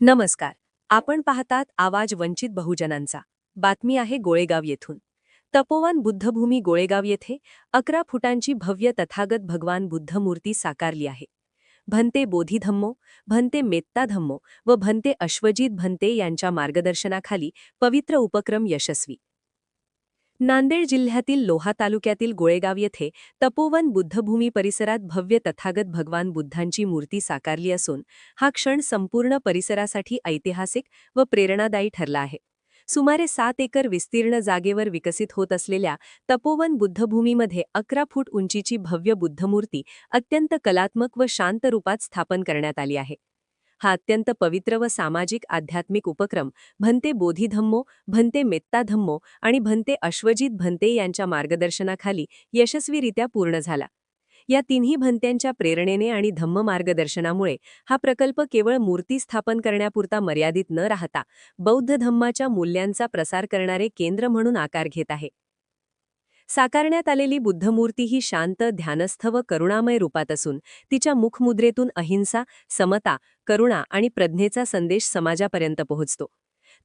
नमस्कार. आपण पाहतात आवाज वंचित बहुजनांचा. बातमी आहे गोळेगाव येथून. तपोवन बुद्धभूमी गोळेगाव येथे अकरा फुटांची भव्य तथागत भगवान बुद्ध मूर्ती साकारली आहे. भंते बोधिधम्मो भंते मेत्ता धम्मो व भंते अश्वजित भंते यांच्या मार्गदर्शनाखाली पवित्र उपक्रम यशस्वी. नांदेड जिल्ह्यातील लोहा तालुक्यातील गोळेगाव येथे तपोवन बुद्धभूमी परिसरात भव्य तथागत भगवान बुद्धांची मूर्ती साकारली असून हा क्षण संपूर्ण परिसरासाठी ऐतिहासिक व प्रेरणादायी ठरला आहे. सुमारे सात एकर विस्तीर्ण जागेवर विकसित होत असलेल्या तपोवन बुद्धभूमीमध्ये अकरा फूट उंचीची भव्य बुद्धमूर्ती अत्यंत कलात्मक व शांत रूपात स्थापन करण्यात आली आहे. हा अत्यंत पवित्र व सामाजिक आध्यात्मिक उपक्रम. भंते बोधिधम्मो भंते मेत्ताधम्मो आणि भंते अश्वजित भंते यांच्या मार्गदर्शनाखाली यशस्वीरित्या पूर्ण झाला. या तिन्ही भंत्यांच्या प्रेरणेने आणि धम्म मार्गदर्शनामुळे हा प्रकल्प केवळ मूर्ती स्थापन करण्यापुरता मर्यादित न राहता बौद्ध धम्माच्या मूल्यांचा प्रसार करणारे केंद्र म्हणून आकार घेत आहे. साकारण्यात आलेली बुद्धमूर्ती ही शांत ध्यानस्थ व करुणामय रूपात असून तिच्या मुखमुद्रेतून अहिंसा समता करुणा आणि प्रज्ञेचा संदेश समाजापर्यंत पोहोचतो.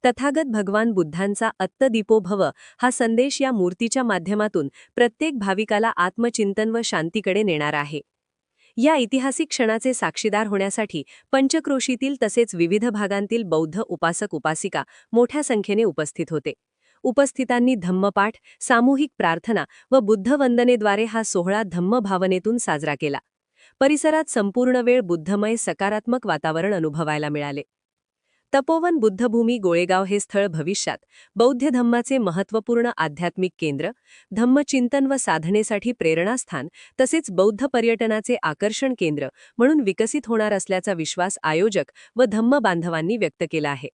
तथागत भगवान बुद्धांचा अत्तदीपो भव हा संदेश या मूर्तीच्या माध्यमातून प्रत्येक भाविकाला आत्मचिंतन व शांतीकडे नेणारा आहे. या ऐतिहासिक क्षणाचे साक्षीदार होण्यासाठी पंचक्रोशीतील तसेच विविध भागांतील बौद्ध उपासक उपासिका मोठ्या संख्येने उपस्थित होते. उपस्थितांनी धम्मपाठ सामूहिक प्रार्थना व बुद्धवंदनेद्वारे हा सोहळा धम्म भावनेतून साजरा केला. परिसरात संपूर्ण वेळ बुद्धमय सकारात्मक वातावरण अनुभवायला मिळाले. तपोवन बुद्धभूमी गोळेगाव हे स्थळ भविष्यात बौद्ध धम्माचे महत्त्वपूर्ण आध्यात्मिक केंद्र धम्मचिंतन व साधनेसाठी प्रेरणास्थान तसेच बौद्ध पर्यटनाचे आकर्षण केंद्र म्हणून विकसित होणार असल्याचा विश्वास आयोजक व धम्म बांधवांनी व्यक्त केला आहे.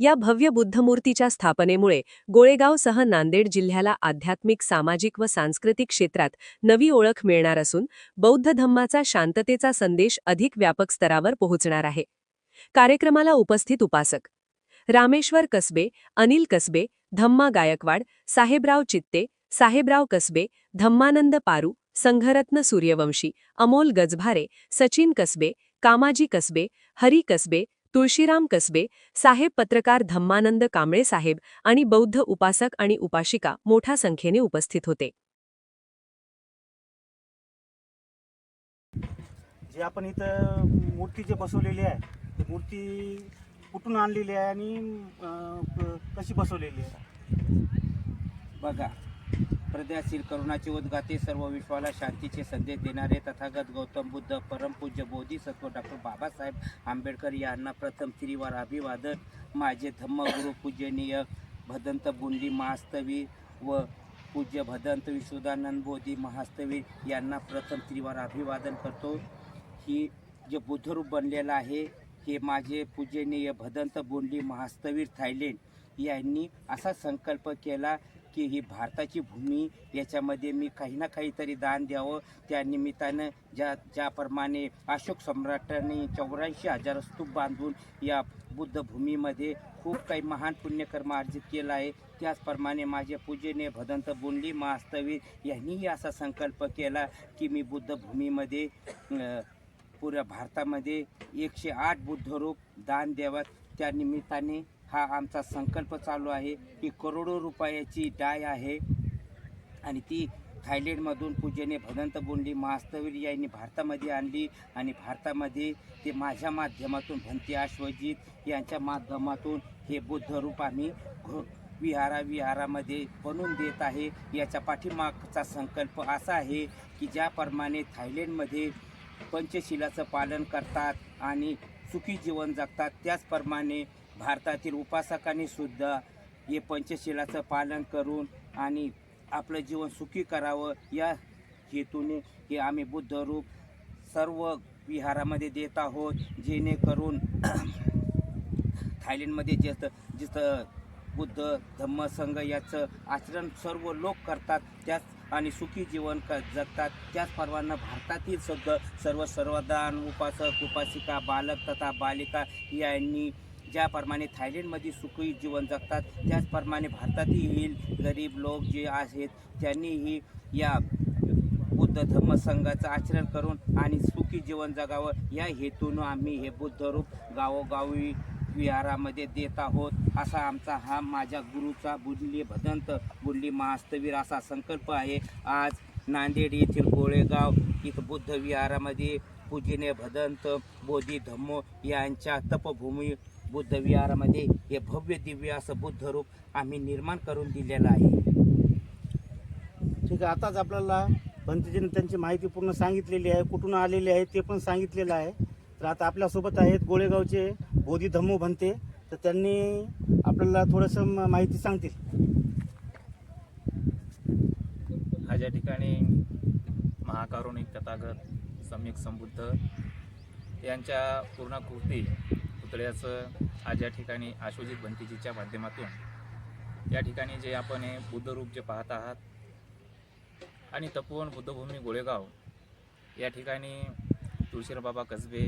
या भव्य बुद्धमूर्तीच्या स्थापनेमुळे गोळेगावसह नांदेड जिल्ह्याला आध्यात्मिक सामाजिक व सांस्कृतिक क्षेत्रात नवी ओळख मिळणार असून बौद्ध धम्माचा शांततेचा संदेश अधिक व्यापक स्तरावर पोहोचणार आहे. कार्यक्रमाला उपस्थित उपासक रामेश्वर कसबे अनिल कसबे धम्मा गायकवाड साहेबराव चित्ते साहेबराव कसबे धम्मानंद पारू संघरत्न सूर्यवंशी अमोल गजभारे सचिन कसबे कामाजी कसबे हरी कसबे तुळशीराम कसबे साहेब पत्रकार धम्मानंद कांबळे साहेब आणि बौद्ध उपासक आणि उपाशिका मोठ्या संख्येने उपस्थित होते. जे आपण इथं मूर्ती जे बसवलेली आहे ती मूर्ती कुठून आणलेली आहे आणि कशी बसवलेली आहे? बघा प्रज्ञाशील करुणाचे उद्गाते सर्व विश्वाला शांतीचे संदेश देणारे तथागत गौतम बुद्ध परमपूज्य बोधिसत्व डॉक्टर बाबासाहेब आंबेडकर यांना प्रथम त्रिवार अभिवादन. माझे धम्मगुरु पूजनीय भदंत बुंडी महास्तवी व पूज्य भदंत विशुदानंद बोधी महास्तवीर यांना प्रथम त्रिवार अभिवादन करतो. ही जे बुद्धरूप बनलेलं आहे हे माझे पूजनीय भदंत बोंडली महास्तवीर थायलंड यांनी असा संकल्प केला की ही भारताची भूमी याच्यामध्ये मी काही ना काहीतरी दान द्यावं. त्या निमित्तानं ज्या ज्याप्रमाणे अशोक सम्राटांनी चौऱ्याऐंशी हजार स्तूप बांधून या बुद्धभूमीमध्ये खूप काही महान पुण्यकर्म अर्जित केला आहे. त्याचप्रमाणे माझे पूजेने भदंत बोंडली महास्तवीर यांनीही असा संकल्प केला की मी बुद्धभूमीमध्ये भूमीमध्ये पुऱ्या भारतामध्ये एकशे आठ बुद्धरूप दान द्याव्यात त्या निमित्ताने हा आमचा संकल्प चालू आहे ही करोडो रुपयाची डाय आहे. आणि ती थायलंडमधून पूजेने भदंत बोंडली मास्तवीर यांनी भारतामध्ये आणली आणि भारतामध्ये ते माझ्या माध्यमातून भंती आश्वजित यांच्या माध्यमातून हे बुद्धरूप आम्ही घ- विहारा विहारामध्ये बनवून देत आहे. याच्या पाठीमागचा संकल्प असा आहे की ज्याप्रमाणे थायलंडमध्ये पंचशिलाचं पालन करतात आणि सुखी जीवन जगतात त्याचप्रमाणे भारतातील उपासकांनी सुद्धा हे पंचशिलाचं पालन करून आणि आपलं जीवन सुखी करावं या हेतूने हे आम्ही बुद्धरूप सर्व विहारामध्ये देत आहोत जेणेकरून थायलंडमध्ये जिथं जिथं बुद्ध धम्म संघ याचं आचरण सर्व लोक करतात त्याच आणि सुखी जीवन क जगतात. त्याच पर्वांना भारतातील सुद्धा सर्व सर्वदान उपासक उपासिका बालक तथा बालिका यांनी ज्याप्रमाणे थायलंडमध्ये सुखी जीवन जगतात त्याचप्रमाणे भारतातील गरीब लोक जे आहेत त्यांनीही या बुद्ध बुद्ध धम्म संघाचं आचरण करून आणि सुखी जीवन जगावं. या हेतून आम्ही हे बुद्धरूप गावोगावी विहारामध्ये देत आहोत. असा आमचा हा माझ्या गुरुचा बुडली भदंत बुडली महास्तवीर असा संकल्प आहे. आज नांदेड येथील गोळेगाव इथं बुद्ध विहारामध्ये पूजिने भदंत बोधी धम्मो यांच्या तपभूमी बुद्ध विहारामध्ये हे भव्य दिव्य असं बुद्ध रूप आम्ही निर्माण करून दिलेलं आहे. ठीक आहे आताच आपल्याला भंतेजीने त्यांची माहिती पूर्ण सांगितलेली आहे कुठून आलेली आहे ते पण सांगितलेलं आहे. तर आता आपल्यासोबत आहेत गोळेगावचे बोधी धम्मो भंते तर त्यांनी आपल्याला थोडंसं माहिती सांगतील. आज या ठिकाणी महाकारुणिक तथागत सम्यक संबुद्ध यांच्या पूर्णाकृती पुतळ्याचं आज या ठिकाणी आशोजित भंतीजीच्या माध्यमातून या ठिकाणी जे आपण हे बुद्धरूप जे पाहत आहात आणि तपोवन बुद्धभूमी गोळेगाव या ठिकाणी तुळशीरबाबा कसबे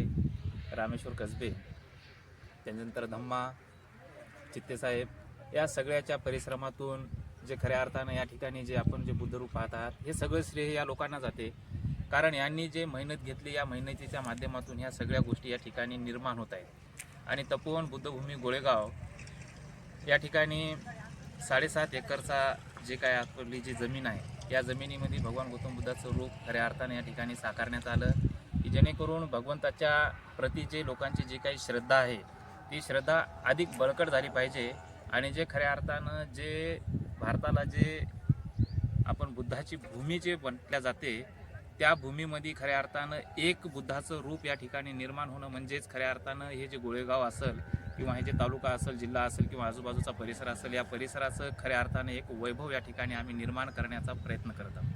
रामेश्वर कसबे त्याच्यानंतर धम्मा चित्तेसाहेब या सगळ्याच्या परिश्रमातून जे खऱ्या अर्थानं या ठिकाणी जे आपण जे बुद्धरूप पाहत आहात हे सगळं श्रेय या लोकांना जाते. कारण यांनी जे मेहनत घेतली या मेहनतीच्या माध्यमातून ह्या सगळ्या गोष्टी या ठिकाणी निर्माण होत आहेत. आणि तपोवन बुद्धभूमी गोळेगाव या ठिकाणी साडेसात एकरचा जे काय आपली जी जमीन आहे या जमिनीमध्ये भगवान गौतम बुद्धाचं रूप खऱ्या अर्थाने या ठिकाणी साकारण्यात आलं की जेणेकरून भगवंताच्या प्रती जे लोकांची जी काही श्रद्धा आहे ती श्रद्धा अधिक बळकट झाली पाहिजे आणि जे खऱ्या अर्थानं जे भारताला जे आपण बुद्धाची भूमी जे म्हटल्या जाते त्या भूमीमध्ये खऱ्या अर्थानं एक बुद्धाचं रूप या ठिकाणी निर्माण होणं म्हणजेच खऱ्या अर्थानं हे जे गोळेगाव असेल किंवा हे जे तालुका असेल जिल्हा असेल किंवा आजूबाजूचा परिसर असेल या परिसराचं खऱ्या अर्थानं एक वैभव या ठिकाणी आम्ही निर्माण करण्याचा प्रयत्न करत आहोत.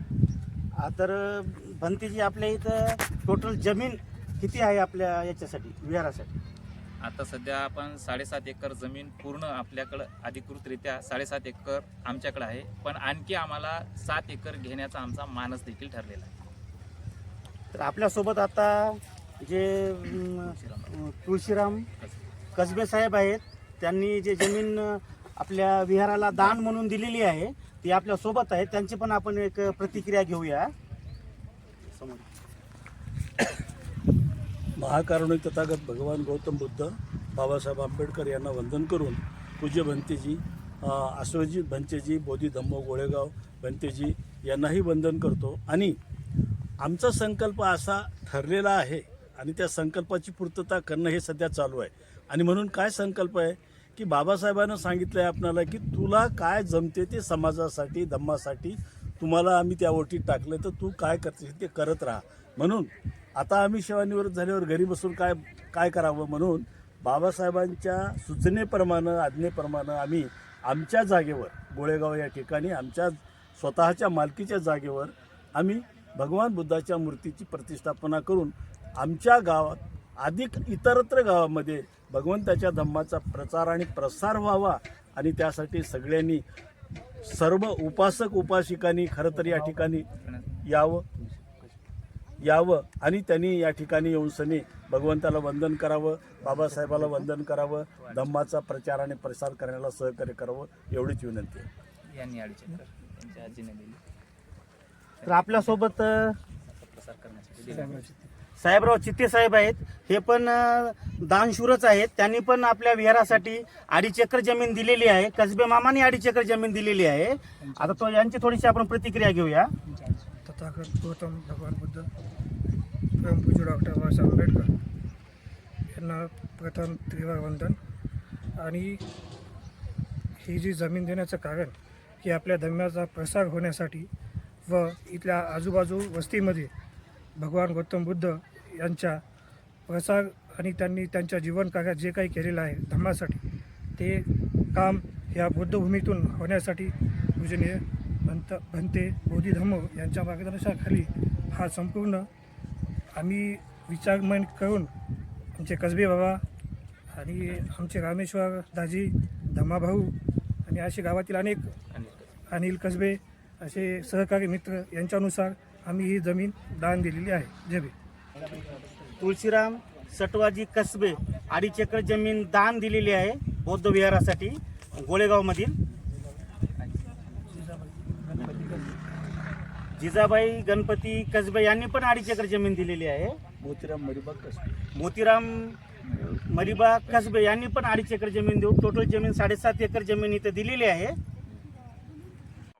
आ, तर भंतेजी आपल्या इथं टोटल जमीन किती आहे आपल्या याच्यासाठी विहारासाठी? आता सध्या आपण साडेसात एकर जमीन पूर्ण आपल्याकडं अधिकृतरित्या साडेसात एकर आमच्याकडे आहे पण आणखी आम्हाला सात एकर घेण्याचा आमचा मानस देखील ठरलेला आहे. तर आपल्यासोबत आता जे तुळशीराम कसबे साहेब आहेत त्यांनी जे जमीन आपल्या विहाराला दान म्हणून दिलेली आहे ती आपल्यासोबत आहे त्यांची पण आपण एक प्रतिक्रिया घेऊया समोर. तथागत भगवान गौतम बुद्ध बाबासाहेब आंबेडकर यांना वंदन करून पूज्य भंतेजी अ, भंतेजी बोधी धम्मो गोळेगाव भंतेजी यांनाही वंदन करतो आणि आमचा संकल्प असा ठरलेला आहे आणि त्या संकल्पाची पूर्तता करणं हे सध्या चालू आहे. आणि म्हणून काय संकल्प आहे? की बाबासाहेबांना सांगितलं आहे आपणाला की तुला काय जमते ते समाजासाठी धम्मासाठी तुम्हाला आम्ही त्या ओटीत टाकलं तर तू काय करते ते करत राहा. म्हणून आता आम्ही सेवानिवृत्त झाल्यावर घरी बसून काय काय करावं म्हणून बाबासाहेबांच्या सूचनेप्रमाणे आज्ञेप्रमाणे आम्ही आमच्या जागेवर गोळेगाव या ठिकाणी आमच्या स्वतःच्या मालकीच्या जागेवर आम्ही भगवान बुद्धाच्या मूर्तीची प्रतिष्ठापना करून आमच्या गावात अधिक इतरत्र गावामध्ये भगवंताच्या धम्माचा प्रचार आणि प्रसार व्हावा आणि त्यासाठी सगळ्यांनी सर्व उपासक उपासिकांनी खरं तर या ठिकाणी यावं. यावं आणि त्यांनी या ठिकाणी येऊन सनी भगवंताला वंदन करावं बाबासाहेबाला वंदन करावं धम्माचा प्रचार आणि प्रसार करण्याला सहकार्य करावं एवढीच विनंती आहे. यांनी अडीच एकर त्यांच्या आजीने दिली तर आपल्यासोबत अं, साहेबराव चित्ते साहेब आहेत. हे पण अं, दानशूरच आहेत. त्यांनी पण आपल्या विहारासाठी अडीच एकर जमीन दिलेली आहे. कसबे मामाने अडीच एकर जमीन दिलेली आहे. आता तो यांची थोडीशी आपण प्रतिक्रिया घेऊया. तथागत गौतम भगवान बुद्ध परमपूज्य डॉक्टर बाबासाहेब आंबेडकर यांना प्रथम त्रिवार वंदन आणि ही जी जमीन देण्याचं कारण की आपल्या धर्माचा प्रसार होण्यासाठी व इथल्या आजूबाजू वस्तीमध्ये भगवान गौतम बुद्ध यांच्या प्रसार आणि त्यांनी त्यांच्या जीवन कार्यात जे काही केलेलं आहे धर्मासाठी ते काम ह्या बुद्धभूमीतून होण्यासाठी पूजनीय भंत भंते बोधी धम्म यांच्या मार्गदर्शनाखाली हा संपूर्ण आम्ही विचारमन करून आमचे कसबे बाबा आणि आमचे रामेश्वर दाजी धम्माभाऊ आणि असे गावातील अनेक. अनिल कसबे असे सहकारी मित्र यांच्यानुसार आम्ही ही जमीन दान दिलेली आहे. जय भीम. तुळशीराम सटवाजी कसबे अडीच एकर जमीन दान दिलेली आहे बौद्ध विहारासाठी गोळेगाव मधील जिजाबाई गणपती कसबे यांनी पण अडीच एकर जमीन दिलेली आहे. मोतीराम मरिबाग कसं मोतीराम मरिबा कसबे यांनी पण अडीच एकर जमीन देऊन टोटल जमीन साडेसात एकर जमीन इथं दिलेली आहे.